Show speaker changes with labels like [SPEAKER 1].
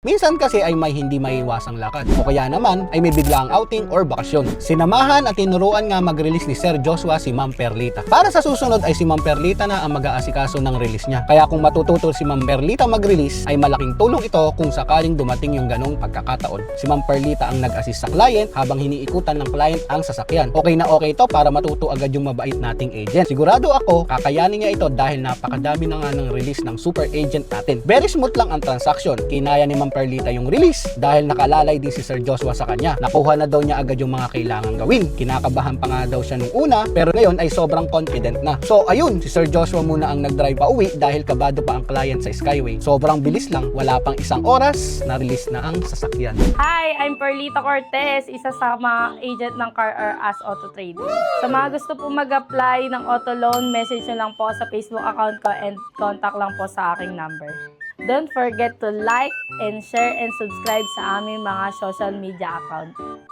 [SPEAKER 1] Minsan kasi ay may hindi maiwasang lakad o kaya naman ay may biglaang outing or bakasyon. Sinamahan at tinuruan nga mag-release ni Sir Joshua si Ma'am Perlita. Para sa susunod ay si Ma'am Perlita na ang mag-aasikaso ng release niya. Kaya kung matututo si Ma'am Perlita mag-release ay malaking tulong ito kung sakaling dumating yung ganong pagkakataon. Si Ma'am Perlita ang nag-assist sa client habang hiniikutan ng client ang sasakyan. Okay na okay to para matuto agad yung mabait nating agent. Sigurado ako kakayanin niya ito dahil napakadami na nga ng release ng super agent natin. Very smooth lang ang transaction. Kinaya ni Ma'am Perlita yung release dahil nakalalay din si Sir Joshua sa kanya. Nakuha na daw niya agad yung mga kailangang gawin. Kinakabahan pa nga daw siya nung una pero ngayon ay sobrang confident na. So ayun, si Sir Joshua muna ang nag-drive pa uwi dahil kabado pa ang client sa Skyway. Sobrang bilis lang, wala pang isang oras, na-release na ang sasakyan.
[SPEAKER 2] Hi, I'm Perlita Cortez, isa sa mga agent ng Car or As Auto Trading. Sa mga gusto po mag-apply ng auto loan, message nyo lang po sa Facebook account ko and contact lang po sa aking number. Don't forget to like and share and subscribe sa aming mga social media account.